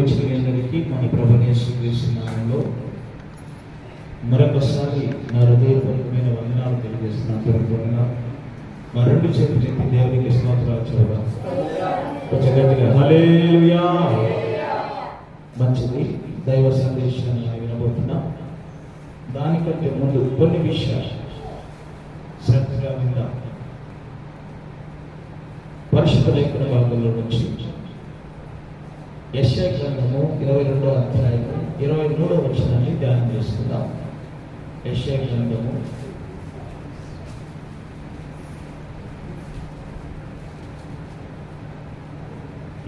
అందరికీ మన ప్రభుత్వంలో మరొకసారి నా హృదయపూర్వకమైన వందనాలు తెలియజేస్తున్నాను మా రెండు చేతులు చెప్పి దేవునికి స్తోత్రాలు చూడగా మంచిది. దైవ సందేశాన్ని వినబోతున్నా. దానికంటే ముందు కొన్ని విషయాలు శ్రద్ధగా విందాం. పరిశుద్ధ లేఖన భాగంలో నుంచి యశ్యా గ్రంథము ఇరవై రెండో అధ్యాయము ఇరవై మూడో వచనాన్ని ధ్యానం చేసుకుందాం యశ్యా గ్రంథము.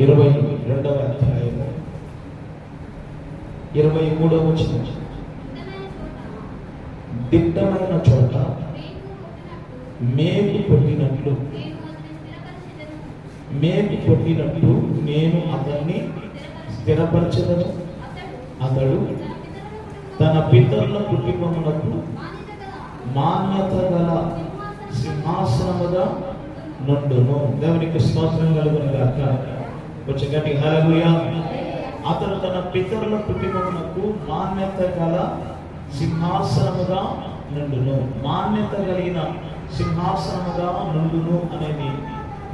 ఇరవై రెండవ అధ్యాయము ఇరవై మూడవ వచనం. దిట్టమైన చోట మేము కొట్టినట్లు మేము కొట్టినట్లు నేను అతన్ని స్థిరపరచదను అతడు తన పితరుల కుటుంబములకు మాన్యత గల సింహాసనముగా నుండును. దేవునికి స్తోత్రం కలుగును గాక. గట్టి హల్లెలూయా. అతడు తన పితరుల కుటుంబమునకు మాన్యత గల సింహాసనముగా నుండును. మాన్యత కలిగిన సింహాసనముగా నుండును అనేది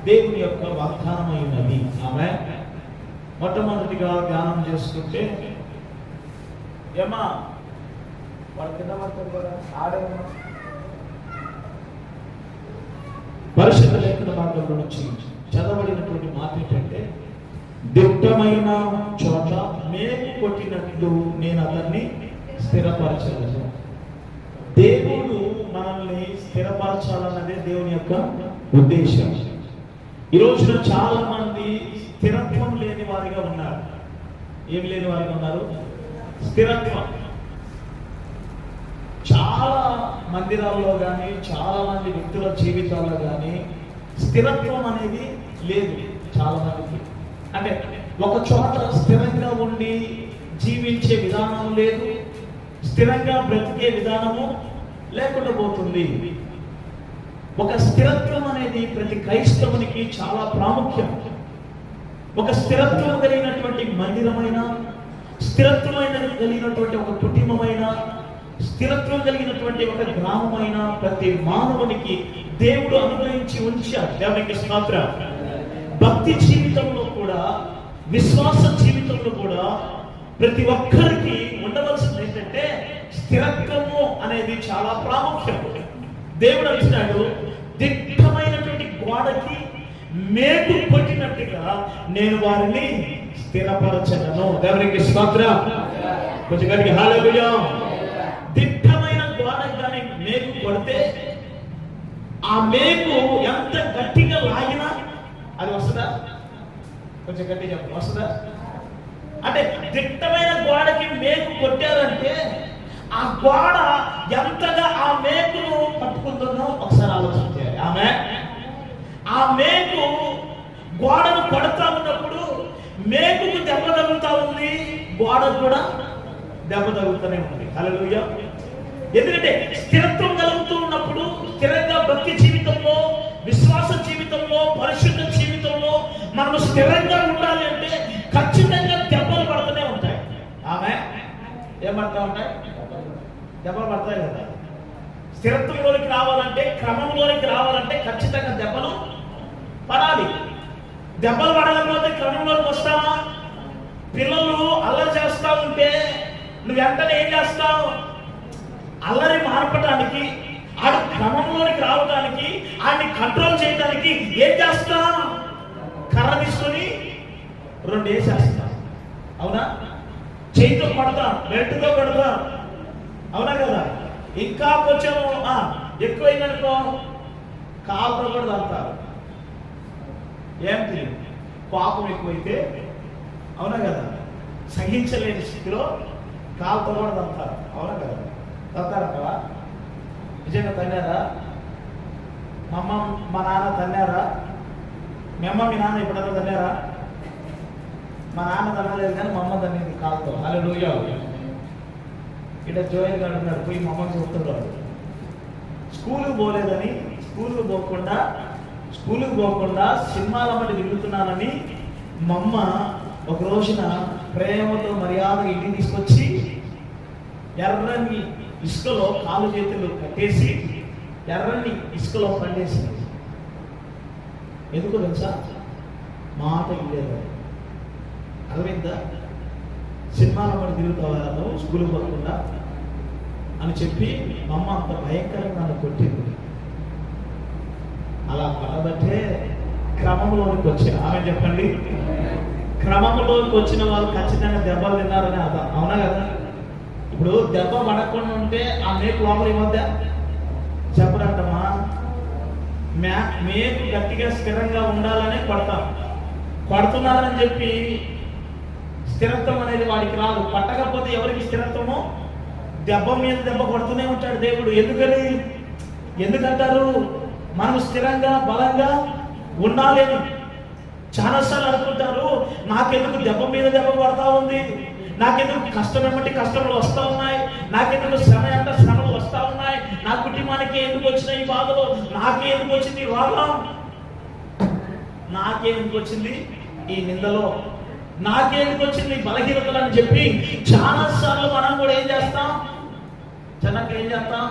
దేవుని యొక్క వాగ్దానమైనది ఆమె మొట్టమొదటిగా ధ్యానం చేసుకుంటే ఏమా వాడు కింద పడతాడు కదా ఆడేమో. పరిశుద్ధ లేఖన భాగంలో నుంచి చదవడినటువంటి మాట ఏంటంటే దిట్టమైన చోట మేము కొట్టినట్లు నేను అతన్ని స్థిరపరచలేదు. దేవుడు మనల్ని స్థిరపరచాలన్నదే దేవుని యొక్క ఉద్దేశం. ఈ రోజున చాలా మంది స్థిరత్వం లేని వారిగా ఉన్నారు. ఏమి లేని వారిగా ఉన్నారు? స్థిరత్వం. చాలా మందిరాల్లో కానీ చాలా మంది వ్యక్తుల జీవితాల్లో కానీ స్థిరత్వం అనేది లేదు చాలా మందికి. అంటే ఒక చోట స్థిరంగా ఉండి జీవించే విధానం లేదు స్థిరంగా బ్రతికే విధానము లేకుండా పోతుంది. ఒక స్థిరత్వం అనేది ప్రతి క్రైస్తవునికి చాలా ప్రాముఖ్యం. ఒక స్థిరత్వం కలిగినటువంటి మందిరమైన స్థిరత్వమైన కలిగినటువంటి ఒక కుటుంబమైన స్థిరత్వం కలిగినటువంటి ఒక గ్రామమైన ప్రతి మానవునికి దేవుడు అనుగ్రహించి ఉంచాడు దేవునికి స్తోత్ర. భక్తి జీవితంలో కూడా విశ్వాస జీవితంలో కూడా ప్రతి ఒక్కరికి ఉండవలసింది ఏంటంటే స్థిరత్వము అనేది చాలా ప్రాముఖ్యం. దేవుడు అంటున్నాడు దిట్టమైనటువంటి గోడకి మేకు కొట్టినట్టుగా నేను వారిని స్థిరపరచను దేవునికి స్తోత్ర. కొంచెం గడికి హాలూయా దిట్టమైన గోడ కానీ మేకు కొడితే ఆ మేకు ఎంత గట్టిగా లాగినా అది వస్తుందా? కొంచెం గట్టిగా వస్తుందా? అంటే దిట్టమైన గోడకి మేకు కొట్టారంటే ఆ గోడ ఎంతగా ఆ మేకును పట్టుకుంటుందో ఒకసారి ఆలోచించాలి ఆమె ఆ మేకు గోడను కొడతా ఉన్నప్పుడు మేకుకు దెబ్బ తగులుతా ఉంది గోడ కూడా దెబ్బ తగులుతూనే ఉంది. హల్లెలూయా. ఎందుకంటే స్థిరత్వం కలుగుతూ ఉన్నప్పుడు స్థిరంగా భక్తి జీవితంలో విశ్వాస జీవితంలో పరిశుద్ధ జీవితంలో మనం స్థిరంగా ఉండాలి అంటే ఖచ్చితంగా దెబ్బలు పడుతూనే ఉంటాయి. ఆమె ఏమంటా ఉంటాయి? దెబ్బలు పడతాయి కదా. స్థిరత్వంలోనికి రావాలంటే క్రమంలోనికి రావాలంటే ఖచ్చితంగా దెబ్బలు పడాలి. దెబ్బలు పడకపోతే క్రమంలోకి వస్తావా పిల్లలు అల్లరి చేస్తా ఉంటే నువ్వు వెంటనే ఏం చేస్తావు? అల్లరి మార్పటానికి ఆడు క్రమంలోనికి రావడానికి ఆడిని కంట్రోల్ చేయడానికి ఏం చేస్తా కర్ర తీసుకొని రెండు వేసేస్తా. అవునా? చేతితో కొడతా బెల్ట్తో కొడతా. అవునా కదా? ఇంకా కొంచెం ఎక్కువైందనుకో కాలుతో కూడా ఏం తెలియదు. పాపం ఎక్కువైతే అవునా కదా? సహించలేని స్థితిలో కాలుతో కూడా తంతారు అవునా కదా? తంతారా కదా నిజంగా తన్నారా? మా అమ్మ మా నాన్న తన్నారా? మీ అమ్మ మీ నాన్న ఎప్పుడన్నా తన్నారా? మా నాన్న తన్నలేదు కానీ మా అమ్మ తన్నింది కాలుతో. అలా లూయా ఇక్కడ జోయల్ గారు ఉన్నారు. పోయి మా అమ్మ చెప్తున్నాడు స్కూల్కి పోలేదని స్కూల్కి పోకుండా స్కూల్కి పోకుండా సినిమాల మధ్య తిరుగుతున్నానని మా అమ్మ ఒక రోజున ప్రేమతో మర్యాద ఇంటికి తీసుకొచ్చి ఎర్రని ఇసుకలో కాలు చేతులు కట్టేసి ఎర్రని ఇసుకలో పండేసి ఎందుకు తెలుసా? మాట ఇల్లేదు. అరవిందా సినిమాల మనం తిరుగుతావా నువ్వు? స్కూల్ పోకుండా అని చెప్పి మా అమ్మ అంత భయంకరంగా నన్ను కొట్టింది. అలా పడబట్టే క్రమంలోనికి వచ్చిన ఆమె చెప్పండి. క్రమంలోకి వచ్చిన వాళ్ళు ఖచ్చితంగా దెబ్బలు తిన్నారని అర్థం. అవునా కదా? ఇప్పుడు దెబ్బ పడకుండా ఉంటే ఆ మేకు లోపల ఏమవుద్దా? చెప్పరంటమా మే మేకు గట్టిగా స్థిరంగా ఉండాలనే కొడతాం. కొడుతున్నారని చెప్పి స్థిరత్వం అనేది వాడికి రాదు. పట్టకపోతే ఎవరికి స్థిరత్వమో? దెబ్బ మీద దెబ్బ కొడుతూనే ఉంటాడు దేవుడు. ఎందుకని? ఎందుకంటారు? మనం స్థిరంగా బలంగా ఉండాలి. చాలాసార్లు అనుకుంటారు నాకెందుకు దెబ్బ మీద దెబ్బ పడతా ఉంది? నాకెందుకు కష్టం ఏమంటే కష్టములు వస్తూ ఉన్నాయి? నాకెందుకు శ్రమ అంటే శ్రమలు వస్తూ ఉన్నాయి? నా కుటుంబానికి ఎందుకు వచ్చిన ఈ బాధలు? నాకే ఎందుకు వచ్చింది రోగం నాకే ఎందుకు వచ్చింది ఈ నిందలో? నాకే ఎందుకు వచ్చింది బలహీనతలు అని చెప్పి చాలా సార్లు మనం కూడా ఏం చేస్తాం? జనంగా ఏం చేస్తాం?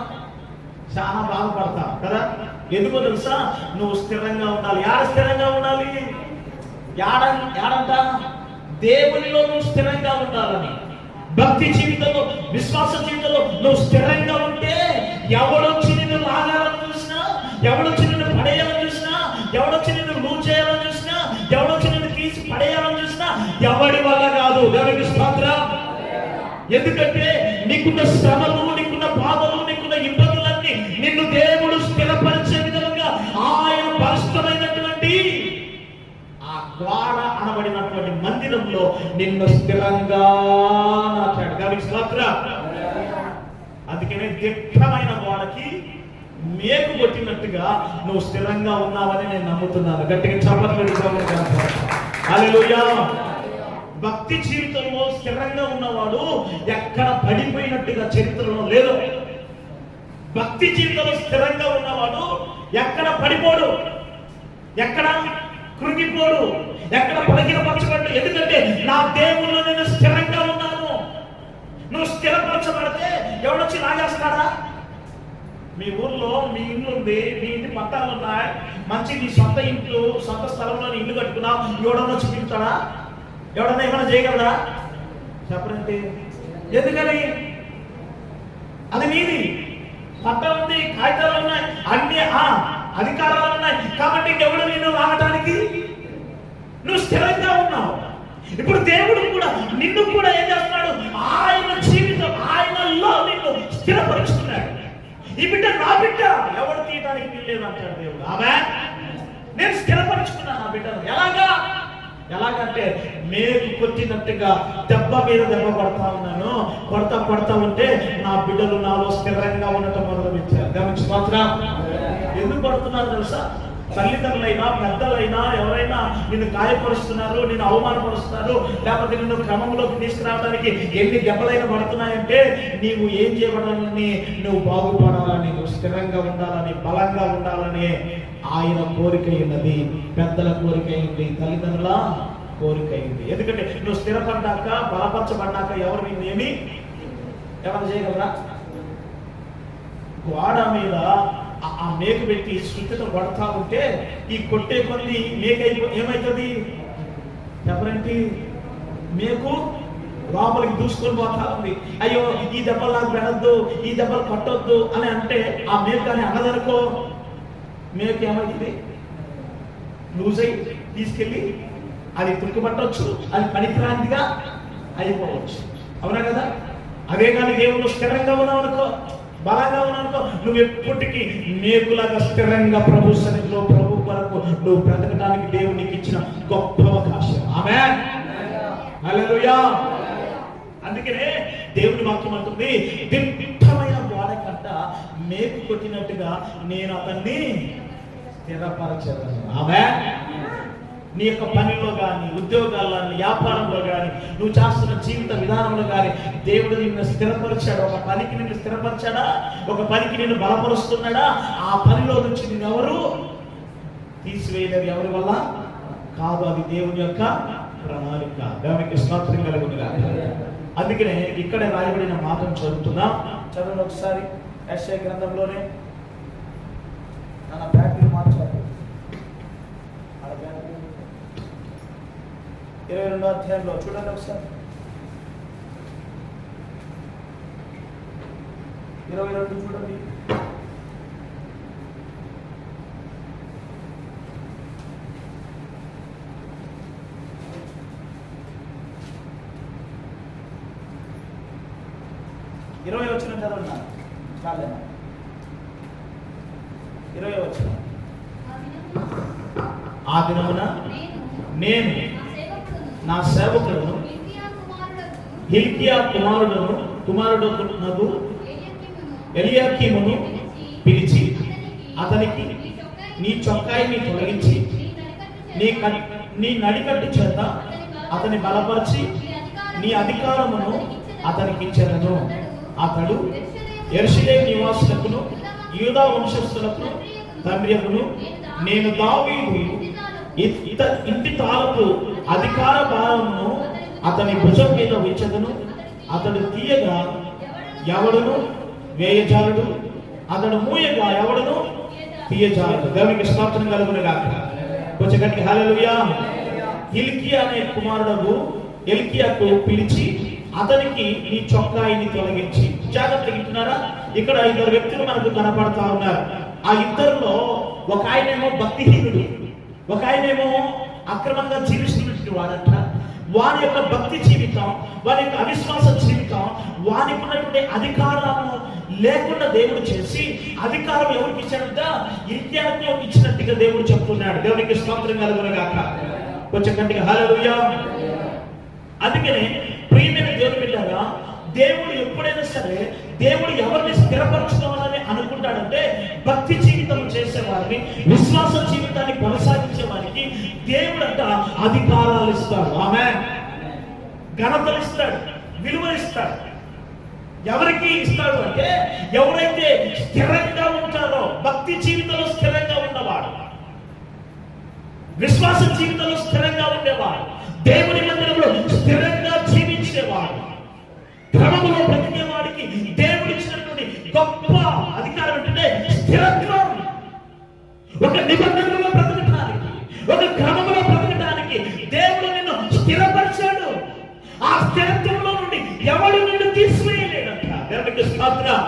చాలా బాధపడతాం కదా? ఎందుకో తెలుసా? నువ్వు స్థిరంగా ఉండాలి. యాడ స్థిరంగా ఉండాలి? యాడ యాడంట? దేవునిలో నువ్వు స్థిరంగా ఉండాలని. భక్తి జీవితంలో విశ్వాస జీవితంలో నువ్వు స్థిరంగా ఉంటే ఎవడొచ్చి నిన్ను లాగాలని చూసినా ఎవడొచ్చి నిన్ను పడేయాలని చూసినా ఎవడొచ్చి నిన్ను లూజ్ చేయాలని చూసినా ఎవడొచ్చి నిన్ను తీసి పడేయాలని చూసినా ఎవడి వల్ల కాదు. దేవునికి స్తోత్రం. ఎందుకంటే నీకున్న శ్రమ మందిరంలో నిన్ను స్థిరంగా నాటాడు కాబట్టి స్తోత్రం. అందుకనే దిట్టమైన వాళ్ళకి మేకు కొట్టినట్టుగా నువ్వు స్థిరంగా ఉన్నావని నేను నమ్ముతున్నాను. గట్టిగా చప్పట్లు హల్లెలూయా. భక్తి జీవితంలో స్థిరంగా ఉన్నవాడు ఎక్కడ పడిపోయినట్టుగా చరిత్రలో లేదు. భక్తి జీవితంలో స్థిరంగా ఉన్నవాడు ఎక్కడ పడిపోడు? ఎక్కడ కృంగిపోడు. ఎక్కడ పలకినపరచబడ్డు ఎందుకంటే నా దేవుళ్ళు నేను స్థిరంగా ఉన్నాను. నువ్వు స్థిరపరచబడితే ఎవడొచ్చి లాగేస్తాడా? మీ ఊర్లో మీ ఇల్లు ఉంది మీ ఇంటి పట్టాలు ఉన్నాయి. మంచి నీ సొంత ఇంట్లో సొంత స్థలంలో ఇల్లు కట్టుకున్నావు ఎవడన్నా వచ్చి తింటాడా ఎవడన్నా ఏమైనా చేయగలరా చెప్పరండి ఎందుకని? అది నీది. పట్టం ఉంది కాగితాలు ఉన్నాయి అన్ని ఆ అధికారాలు ఉన్నాయి. కాబట్టి ఎవడు నిన్ను రావటానికి నువ్వు స్థిరంగా ఉన్నావు. ఇప్పుడు దేవుడు కూడా నిన్ను కూడా ఏం చేస్తున్నాడు? ఆయన జీవితం ఆయనలో నిన్ను స్థిరపరుచుకున్నాడు ఈ బిడ్డ నా బిడ్డ. ఎవడు తీయడానికి వీల్లేదు అంటాడు దేవుడు. ఆమె నేను స్థిరపరుచుకున్నాను ఆ బిడ్డను. ఎలాగా? ఎలాగంటే మేకు కొట్టినట్టుగా దెబ్బ మీద దెబ్బ పడతా ఉన్నాను. కొడతా కొడతా ఉంటే నా బిడ్డలు నాలో స్థిరంగా ఉండటం మొదలు పెట్టారు గమనించి మాత్రం. ఎందుకు పడుతున్నారు తెలుసా? తల్లిదండ్రులైనా పెద్దలైనా ఎవరైనా నిన్ను గాయపరుస్తున్నారు నిన్ను అవమానపరుస్తున్నారు లేకపోతే నిన్ను క్రమంలోకి తీసుకురావడానికి ఎన్ని దెబ్బలైనా పడుతున్నాయంటే నీవు ఏం చేయబడాలని నువ్వు బాగుపడాలని నువ్వు స్థిరంగా ఉండాలని బలంగా ఉండాలని ఆయన కోరిక అయినది పెద్దల కోరిక అయింది తల్లిదండ్రుల కోరిక అయింది. ఎందుకంటే నువ్వు స్థిరపడ్డాక బలపరచబడ్డాక ఎవరు నేను ఏమి? ఎవరు చేయగలరా? గోడ మీద ఆ- మేక పెట్టి శుద్ధితో కొడతా ఉంటే ఈ కొట్టే కొద్ది మేక ఏమవుతుంది ఎవరంటే? మేకు లోపలికి దూసుకొని పోతా ఉంది. అయ్యో ఈ దెబ్బలు నాకు పెడద్దు ఈ దెబ్బలు పట్టొద్దు అని అంటే ఆ మేక అని అన్నదనుకో మేక ఏమవుతుంది లూజ్ అయి తీసుకెళ్ళి అది పట్టవచ్చు అది పనికిరాంతిగా అయిపోవచ్చు. అవునా కదా? అదే కానీ దేవుడు స్థిరంగా ఉన్నావు అనుకో బలంగా ఉన్నానుకో నువ్వు ఎప్పటికీ మేకులాగా స్థిరంగా ప్రభు సన్నిధిలో ప్రభు కొరకు నువ్వు బ్రతకడానికి దేవుడు నీకు ఇచ్చిన గొప్ప అవకాశం. ఆమె అందుకనే దేవుడి వాక్యం అంటుంది దిట్టమైన గోడ కట్ట మేకు కొట్టినట్టుగా నేను అతన్ని స్థిరపరచగలను. ఆమె నీ యొక్క పనిలో కానీ ఉద్యోగాల్లో కానీ వ్యాపారంలో కానీ నువ్వు చేస్తున్న జీవిత విధానంలో కానీ దేవుడు నిన్ను స్థిరపరిచాడు. ఒక పనికి నిన్ను స్థిరపరిచాడా? ఒక పనికి నిన్ను బలపరుస్తున్నాడా? ఆ పనిలో నుంచి నేను ఎవరు తీసివేయలేదు ఎవరి వల్ల? కాదు అది దేవుని యొక్క ప్రణాళిక. దేవునికి స్తోత్రం కలుగునుగా. అందుకనే ఇక్కడే రాయబడిన మాటను చదువుతున్నాం. చదవండి ఒకసారి. యశ్ఐ గ్రంథంలోనే మన బ్యాటరీ మార్చాలి ఆడ బ్యాటరీ. ఇరవై రెండో అధ్యాయంలో చూడండి ఒకసారి. ఇరవై రెండు చూడండి. ఇరవై వచ్చిన చదవండి. చాలేనా? ఇరవై వచ్చిన. ఆ దినమున నేను నా సేవకుడును సేవకులను హిల్కియా కుమారుడును కుమారుడునగు ఎలియాకీమును పిలిచి అతనికి నీ చొక్కాయిని తొలగించి నీ క- నీ నడికట్టు చేత అతని బలపరిచి నీ అధికారమును అతనికి ఇచ్చెదను. అతడు ఎర్షిలే నివాసులకును యూదా వంశస్థులకు తండ్రియకును నేను దావీదు. ఇ- ఇత- ఇంటి తాలపు అధికార భారమును అతని భుజం మీద ఉంచదును. అతడు తీయగా ఎవడును? వేయజాలడు. అతడు మూయగా ఎవడును? తీయజాలడు. దేవునికి స్తోత్రం కలుగునుగా కొంచెం గట్టి హల్లెలూయా. అనే కుమారుడు ఎల్కియాకు పిలిచి అతనికి ఈ చొక్కాయిని తొలగించి. జాగ్రత్తగా వింటున్నారా? ఇక్కడ ఇద్దరు వ్యక్తులు మనకు కనపడతా ఉన్నారు. ఆ ఇద్దరిలో ఒక ఆయనేమో భక్తిహీనుడు. ఒక ఆయనేమో అక్రమంగా జీవిస్తున్నటువంటి వాడంట. వారి యొక్క భక్తి జీవితం వారి యొక్క అవిశ్వాస జీవితం వారికి ఉన్నటువంటి అధికారాలను లేకుండా దేవుడు చేసి అధికారం ఎవరికి ఇచ్చాడంట? ఇత్యాలకు ఇచ్చినట్టుగా దేవుడు చెప్తున్నాడు. దేవునికి స్తోత్రం కలుగునగాక. కొంచెం గట్టిగా హలో అందుకనే ప్రియమైన దేవుని బిడ్డారా దేవుడు ఎప్పుడైనా సరే దేవుడు ఎవరిని స్థిరపరచుకోవాలని అనుకుంటాడంటే భక్తి జీవితం చేసే వారిని విశ్వాస జీవితాన్ని కొనసాగించే వారికి దేవుడు అంట అధికారాలు ఇస్తాడు. ఆమె ఘనతలు ఇస్తాడు విలువలిస్తాడు ఎవరికి ఇస్తాడు అంటే ఎవరైతే స్థిరంగా ఉంటారో భక్తి జీవితంలో స్థిరంగా ఉన్నవాడు విశ్వాస జీవితంలో స్థిరంగా ఉండేవాడు దేవుని మందిరంలో స్థిరంగా క్రమములో బ్రతికేవాడికి దేవుడు ఇచ్చినటువంటి గొప్ప అధికారం ఏంటంటే స్థిరత్వం. ఒక నిబంధనలో బ్రతకటానికి ఒక క్రమంలో బ్రతకటానికి దేవుడు నిన్ను స్థిరపరిచాడు. ఆ స్థిరత్వంలో నుండి ఎవడు నిన్ను తీసివేయలేడంట. దేవునికి స్తోత్రం.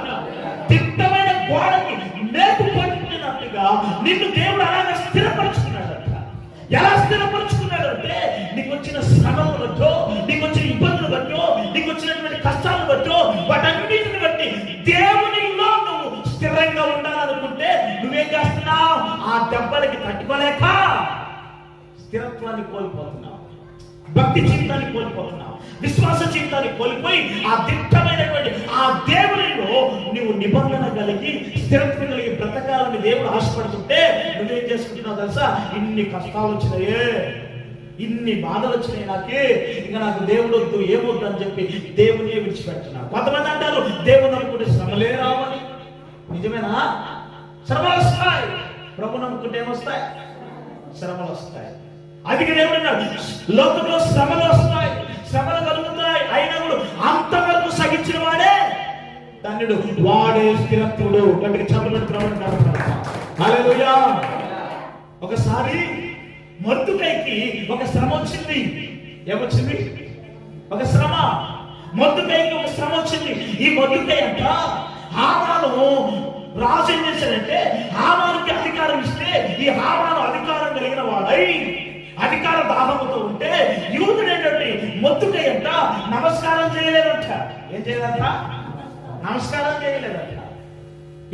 దిట్టమైన గోడకి మేకు పట్టినట్టుగా నిన్ను దేవుడు అలాగే స్థిరపరుచుకున్నాడంట. ఎలా స్థిరపరుచుకున్నాడు అంటే ఆ దెబ్బలకి తట్టుకోలేక స్థిరత్వాన్ని కోల్పోతున్నావు. భక్తి జీవితాన్ని కోల్పోతున్నావు. విశ్వాస జీవితాన్ని కోల్పోయి ఆ దిట్టమైనటువంటి ఆ దేవునిలో నువ్వు నిబంధన కలిగి స్థిరత్వం కలిగి బ్రతకాలని దేవుడు ఆశపడుతుంటే నువ్వేం చేసుకుంటున్నావు తెలుసా? ఇన్ని కష్టాలు వచ్చినాయే. ఇన్ని బాధలు వచ్చినాయి నాకే. ఇంకా నాకు దేవుడు వద్దు ఏమొద్దు అని చెప్పి దేవుని విడిచిపెట్టినా కొంతమంది అంటారు దేవుని అనుకుంటే శ్రమలే రావాలి. నిజమేనా? శ్రమలు వస్తాయి ప్రభు నమ్ముకుంటే ఏమొస్తాయి? శ్రమలు వస్తాయి. అందుకే దేవుడు లోకంలో శ్రమలు వస్తాయి శ్రమలు కలుగుతాయి. అయినా కూడా అంతవరకు సహించిన వాడే ధన్యుడు. వాడే స్థిరత్వుడు. గట్టిగా చెప్పబెడుతున్నాడు ఒకసారి మొద్దుకైకి ఒక శ్రమ వచ్చింది. ఏమొచ్చింది? ఒక శ్రమ. మొద్దుకైకి ఒక శ్రమ వచ్చింది. ఈ మొద్దుకై అంట హామాను రాజు ఏం చేశాడంటే హామానికి అధికారం ఇస్తే ఈ హామాను అధికారం కలిగిన వాడై అధికార దాహముతో ఉంటే యూదుడు ఏంటంటే అంట నమస్కారం చేయలేదంట. ఏం చేయలేదంట? నమస్కారం చేయలేదంట.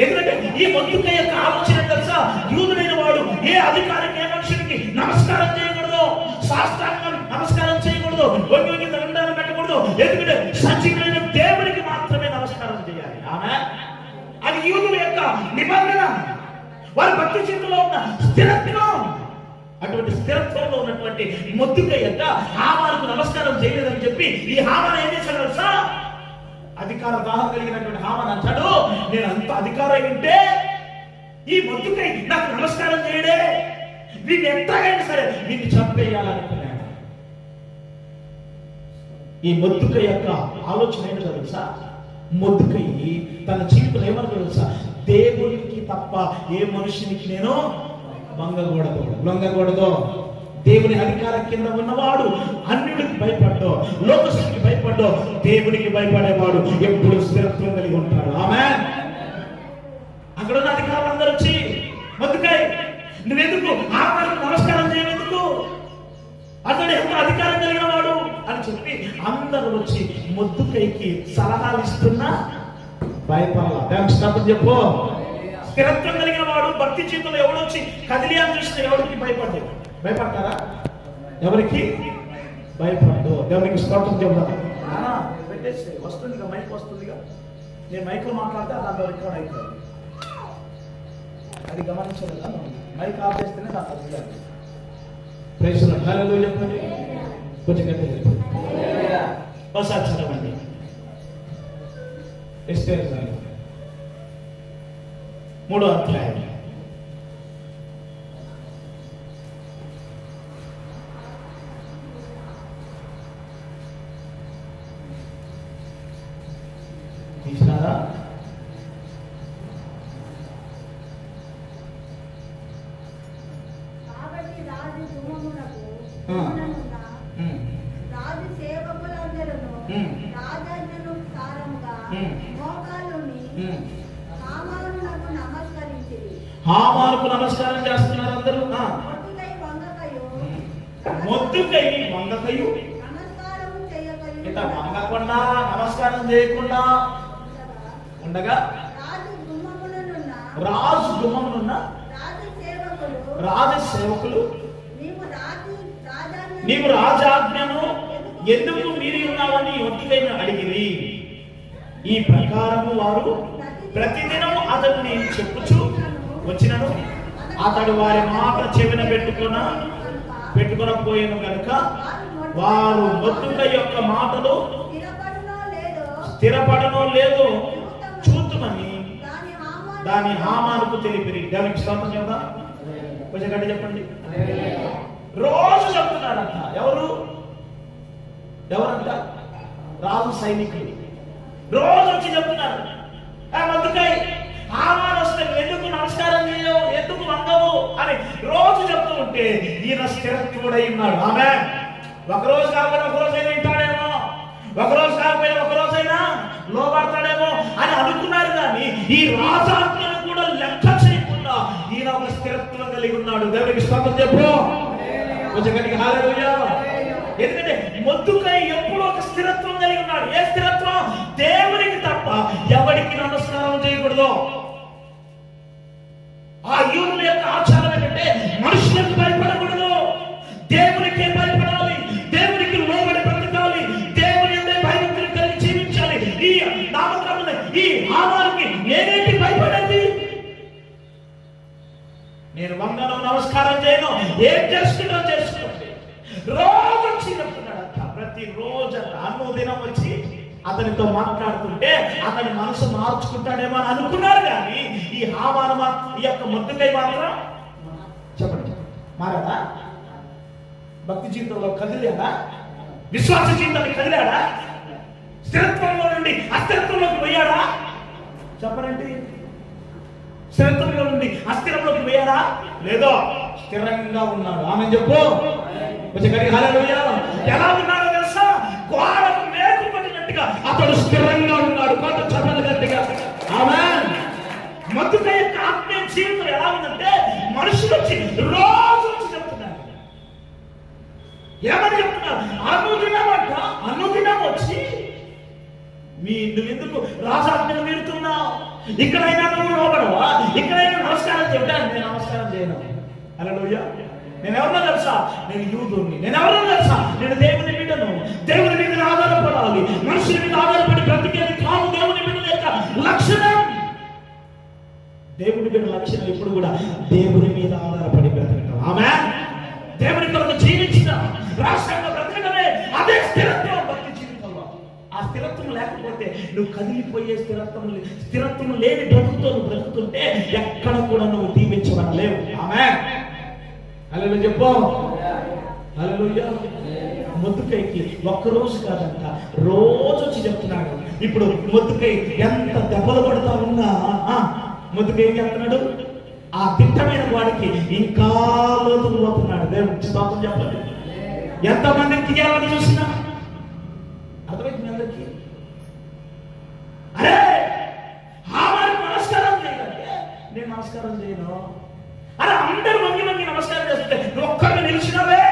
ఎందుకంటే ఈ మొత్తుక యొక్క ఆలోచన తెలుసా? యూదుడైన వాడు ఏ అధికారికి ఏ మనుషునికి నమస్కారం చేయకూడదు? శాస్త్రాంగం నమస్కారం చేయకూడదు. వంగి వంగి దండాలు పెట్టకూడదు. ఎందుకంటే సజీవుడైన దేవుడికి మాత్రమే నమస్కారం చేయాలి ఆమె అది యూదుల యొక్క నిబంధన. వారి భక్తి చేతిలో ఉన్న స్థిరత్వం. అటువంటి స్థిరత్వంలో ఉన్నటువంటి మొత్తుక యొక్క హామాలకు నమస్కారం చేయలేదని చెప్పి ఈ హామాన ఏం చేశాడు తెలుసా? అధికార దాహం కలిగినటువంటి హామాన్ అంటాడు. నేను అంత అధికారం ఉంటే ఈ మొత్తుకై నాకు నమస్కారం చేయడే. వీడిని ఎంతగైనా సరే వీడిని చంపేయాలనుకున్నాడు. ఈ మొద్దుక యొక్క ఆలోచన ఏంటో తెలుసా? మొద్దుకయ్యి తన జీవితంలో ఏమని తెలుసా? దేవునికి తప్ప ఏ మనుషునికి నేను లొంగకూడదు. లొంగకూడదు. దేవుని అధికారం కింద ఉన్నవాడు అన్యుడికి భయపడ్డో లోకస్తుడికి భయపడ్డో దేవునికి భయపడేవాడు ఎప్పుడు స్థిరత్వం కలిగి ఉంటాడు. ఆమె అక్కడ ఉన్న అధికారులు అందరూ వచ్చి మొద్దుకాయ్ నువ్వెందుకు? ఆత్మకు నమస్కారం చేయవెందుకు అతడు ఎంత అధికారం కలిగిన అని చెప్పి అందరూ వచ్చి మొద్దుకైకి సలహాలు ఇస్తున్నా? భయపడాల. చెప్పు. స్థిరత్వం కలిగిన వాడు భక్తి జీవితంలో ఎవడు వచ్చి కదిలి అని చూస్తే ఎవరికి భయపడ్డాడు భయపడతారా? ఎవరికి? భయపడ్డు దేవునికి స్తోత్రం చెప్తాను పెట్టేసి వస్తుందిగా మైక్ వస్తుందిగా. నేను మైక్లో మాట్లాడితే దాంట్లో రికార్డ్ అవుతుంది అది గమనించలేదా? మైక్ ఆఫ్ చేస్తేనే ప్రేసులు హలో చెప్పండి. కొంచెం ఒకసారి చదవండి ఎస్టేర్ మూడో అధ్యాయం తీసినారా కాబట్టి రాజు గుమ్మమునకు ఆ. గుమ్మమున ఉమ్, రాజు సేవకులందరూ ఉమ్. రాజాజ్ఞను హామానుకు నమస్కారం చేస్తున్నారు అందరూ. మొద్దుకై వంగకయు. ఇట్లా వంగకుండా నమస్కారం చేయకుండా ఉండగా? రాజు గుమ్మమునున్న రాజు సేవకులు. నీవు రాజు రాజాజ్ఞ నీవు రాజాజ్ఞను ఎందుకు మీరి ఉన్నావని ఒత్తికైన అడిగిరి? ఈ ప్రకారము వారు ప్రతిదినము అతన్ని చెప్పుచు వచ్చినను. అతడు వారి మాట చెవిన పెట్టుకున్న పెట్టుకున పోయిన కనుక వారు మొత్తుక యొక్క మాటలు స్థిరపడునో లేదో స్థిరపడనో చూతుమని దాని హామానుకు తెలిపిరి. దానికి స్తోత్రం చెప్తా. కొంచెం గట్టి చెప్పండి. రోజు చెప్తున్నారంట ఎవరు? ఎవరంట? రాజు సైనికులు. రోజు వచ్చి చెప్తున్నారు. "ఆ, మద్దుకాయ్ వస్తే ఎందుకు నమస్కారం చేయవు? ఎందుకు వంగవు? అని రోజు చెప్తూ ఉంటే ఈయన స్థిరత్వుడై ఉన్నాడు. ఆమె ఒకరోజు కాకపోయినా ఒక రోజు వింటాడేమో. ఒకరోజు కాకపోయినా ఒక రోజైనా లోపడతాడేమో అని అనుకున్నారు కానీ ఈ రాజాజ్ఞను కూడా లెక్క చేయకుండా ఈయన ఒక స్థిరత్వం కలిగి ఉన్నాడు. దేవుడికి స్తోత్రం చెప్పు. కొంచెం గట్టిగా హల్లెలూయా! ఎందుకంటే మొద్దుకై ఎప్పుడు ఒక స్థిరత్వం కలిగి ఉన్నాడు. ఏ స్థిరత్వం? దేవునికి తప్ప ఎవరికి నమస్కారం చేయకూడదు. ఆ యూరుల యొక్క ఆచారం మార్చుకుంటాడేమో అని అనుకున్నారు కానీ ఈ హామాన మాత్రం ఈ యొక్క ముద్దుకై మాత్రం చెప్పండి మారదా? భక్తి జీవితంలో కదిలేదా విశ్వాస జీవితాన్ని కదిలాడా? స్థిరత్వంలో నుండి అస్థిరత్వంలోకి పోయాడా? చెప్పనండి. స్థిరత్వంలో నుండి అస్థిరంలోకి పోయాడా? లేదో స్థిరంగా ఉన్నాడు. ఆమె చెప్పు. కొంచెం ఎలా ఉన్నాడో తెలుసా? గోడకు మేకు పడినట్టుగా అతడు స్థిరంగా మనుషులు వచ్చి రోజు వచ్చి చెప్తున్నారు ఏమని చెప్తున్నారు అనుదినం అంట అనుదినం వచ్చి మీ నువ్వెందుకు రాజాజ్ఞలు మీరుతున్నావు ఇక్కడైనా నువ్వు లోపడవా ఇక్కడైనా నమస్కారం చెప్తాను నేను నమస్కారం చేయను. అలా నేను ఎవరన్నా తెలుసా? నేను యూదుని నేను ఎవరన్నా తెలుసా? నేను దేవుని బిడ్డను. దేవుని మీద ఆధారపడాలి. మనుషుల మీద ఆధారపడి ప్రతి బిడ్డ లక్షణం ఇప్పుడు కూడా దేవుని మీద ఆధారపడి బ్రతకటం. ఆమె దేవుని కొరకు జీవించిన రాష్ట్రంలో బ్రతకడమే అదే స్థిరత్వం భక్తి జీవితంలో. ఆ స్థిరత్వం లేకపోతే నువ్వు కదిలిపోయే స్థిరత్వం స్థిరత్వం లేని బ్రతుకుతో నువ్వు బ్రతుకుతుంటే ఎక్కడ కూడా నువ్వు దీవించబడలేవు ఆమె అలా చెప్పు. హల్లెలూయా. మొద్దుకైకి ఒక్కరోజు కాదంట రోజు వచ్చి చెప్తున్నాడు. ఇప్పుడు మొద్దుకై ఎంత దెబ్బలు పడతా ఉన్నా ముందుకు ఏం చెప్తున్నాడు ఆ తిట్టమైన వాడికి ఇంకా లోతుకు పోతున్నాడు. దేవుడు స్తోత్రం చెప్పండి. ఎంతమందిని తీయాలని చూసినా? అర్థమైంది మీ అందరికీ? అరే హామానికి నమస్కారం చేయాలంటే నేను నమస్కారం చేయను. అరే అందరు మంగి మంగి నమస్కారం చేస్తుంటే ఒక్కరిని నిలిచినవే.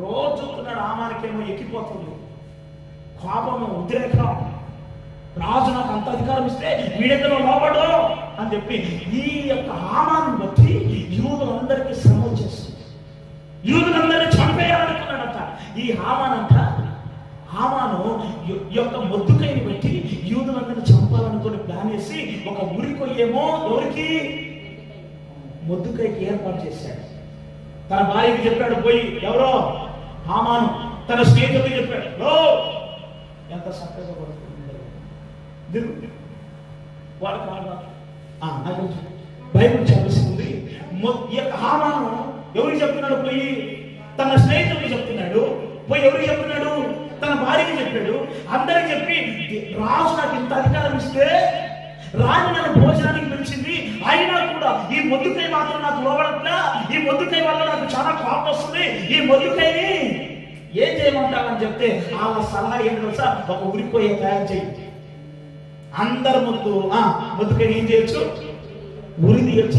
రోజు చూస్తున్నాడు ఆమానికేమో ఎక్కిపోతుంది. కోపము ఉద్రేకం. రాజు నాకు అంత అధికారం ఇస్తే వీడెందులో లోపడు అని చెప్పి ఈ యొక్క ఆమాను బట్టి యూదులందరికీ శ్రమ వచ్చేస్తుంది యూదులందరినీ చంపేయాలనుకున్నాడంట. ఈ హామానంట హామాను యొక్క మొద్దుకైని పెట్టి యూదులందరినీ చంపాలనుకుని ప్లాన్ వేసి ఒక ఉరికొయ్యేమో ఎవరికి? మొద్దుకైకి ఏర్పాటు చేశాడు. తన భార్యకి చెప్పాడు పోయి ఎవరో? హామాను. తన స్నేహితుడికి చెప్పాడు "లో, ఎంత చక్కగా పడుతుంది దిగు వాడు నాకు తెలుసు. బైబిల్ మొ- ఈ యొక్క హామాను ఎవరికి చెప్తున్నాడు పోయి? తన స్నేహితుడికి చెప్తున్నాడు. పోయి ఎవరికి చెప్తున్నాడు? తన భార్యకి చెప్పాడు. అందరికి చెప్పి రాజు నాకు ఇంత అధికారం ఇస్తే రాజు నన్ను భోజనానికి పిలిచింది. అయినా కూడా ఈ మొద్దుకై మాత్రం నాకు లోబడట్లా? ఈ మొద్దుకై వల్ల నాకు చాలా కోపం వస్తుంది. ఈ మొద్దుకైని ఏం చేయమంటావని చెప్తే ఆ సలహా ఏంటి తెలుసా? ఒక ఉరిపోయే తయారు చేయి అందరు ముందు ఆ ఏం చేయొచ్చు? ఉరి తీయొచ్చు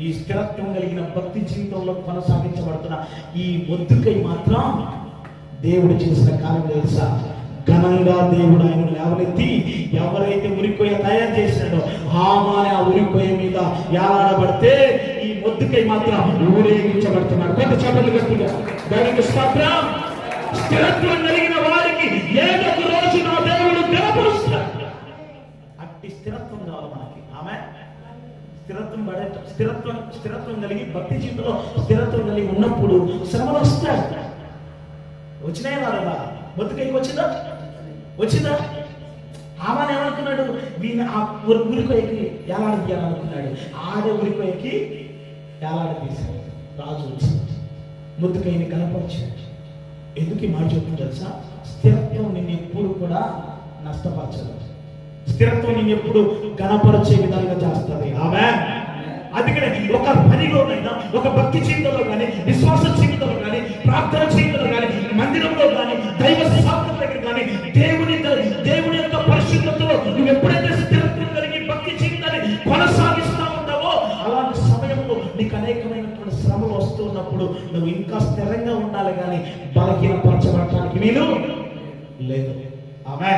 ఈ స్థిరత్వం కలిగిన భక్తి జీవితంలో కొనసాగించబడుతున్న ఈ ముద్దుకై మాత్రం దేవుడు చేసిన కార్యం తెలుసా? ఘనంగా దేవుడు ఆయన లేవనెత్తి ఎవరైతే ఉరికొయ్య తయారు చేసినాడో హామాని ఆ ఉరికొయ్య మీద ఏలాడబడితే ఈ మొద్దుకై మాత్రం ఊరేగించబడుతున్నాడు పెద్ద చెప్పలు కట్టుగా దానికి స్థిరత్వం కలిగిన వారికి ఏదో అట్టి స్థిరత్వం కావాలి మనకి. ఆమె స్థిరత్వం పడే స్థిరత్వం స్థిరత్వం కలిగి భక్తి జీవితంలో స్థిరత్వం కలిగి ఉన్నప్పుడు శ్రమలు వస్తాయి. వచ్చినాయి వాళ్ళ బతుకైకి వచ్చిందా? వచ్చిందా? ఆమె ఏమనుకున్నాడు? వీని ఆ ఉరి- ఏలాడ ఎలాడ తీయాలనుకున్నాడు. ఆడే ఉరికొయ్యకి ఏలాడ తీశాడు. రాజు వచ్చింది. ముద్దుకైని కనపరిచాడు. ఎందుకు ఈ మాట చెప్తుంది తెలుసా? స్థిరత్వం నిన్ను ఎప్పుడు కూడా నష్టపరచదు. స్థిరత్వం నేను ఎప్పుడు గణపరిచే విధంగా చేస్తుంది. ఆమె అందుకనే ఒక పనిలోనైనా ఒక భక్తి జీవితంలో కానీ విశ్వాస జీవితంలో కానీ ప్రార్థన జీవితంలో కానీ మందిరంలో కానీ దైవ శాస్త్రం దగ్గర కానీ దేవుని దేవుని యొక్క పరిశుద్ధతలో నువ్వు ఎప్పుడైతే స్థిరత్వం కలిగి భక్తి జీవితాన్ని కొనసాగిస్తా ఉంటావో అలాంటి సమయంలో నీకు అనేకమైనటువంటి శ్రమలు వస్తున్నప్పుడు నువ్వు ఇంకా స్థిరంగా ఉండాలి కానీ బలహీనపరచబడటానికి వీలు లేదు. ఆమె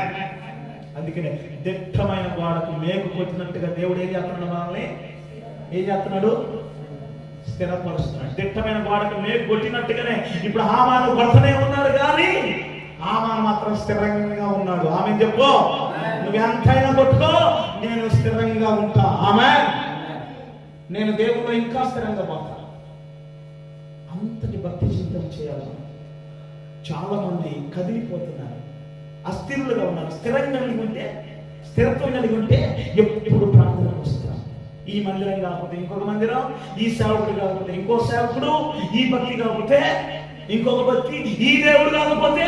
అందుకనే దిట్టమైన వాడకు మేకు కొట్టినట్టుగా దేవుడు ఏం చేస్తున్నాడు మనల్ని? ఏం చేస్తున్నాడు? స్థిరపరుస్తున్నాడు. దిట్టమైన వాడకు మేకు కొట్టినట్టుగానే ఇప్పుడు ఆమాను కొడతనే ఉన్నాడు కానీ ఆమాను మాత్రం స్థిరంగా ఉన్నాడు. ఆమె చెప్పు? నువ్వు ఎంతైనా కొట్టుకో నేను స్థిరంగా ఉంటా. ఆమె నేను దేవుడు ఇంకా స్థిరంగా పోతా. అంతటి భక్తి చింతన చేయాలి. చాలా మంది కదిలిపోతున్నారు. అస్థిరులుగా ఉన్నారు. స్థిరంగా కలిగి ఉంటే స్థిరత్వం కలిగి ఉంటే ఎప్పుడు ప్రార్థనకు వస్తారు ఈ మందిరం కాకపోతే ఇంకొక మందిరం ఈ సేవకుడు కాకపోతే ఇంకో సేవకుడు ఈ భక్తి కాకపోతే ఇంకొక భక్తి ఈ దేవుడు కాకపోతే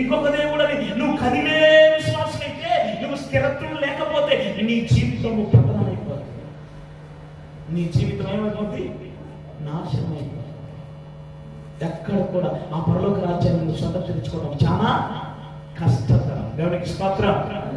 ఇంకొక దేవుడు అని నువ్వు కదిలే విశ్వాసం అయితే నువ్వు స్థిరత్వం లేకపోతే నీ జీవితం పతనం అయిపోతుంది నీ జీవితం ఏమైపోతుంది నాశనం అయిపోతుంది ఎక్కడ కూడా ఆ పరలోక రాజ్యాన్ని నువ్వు సొంతం తెచ్చుకోవడం చాలా కష్టతరం. దేవునికి స్తోత్రం.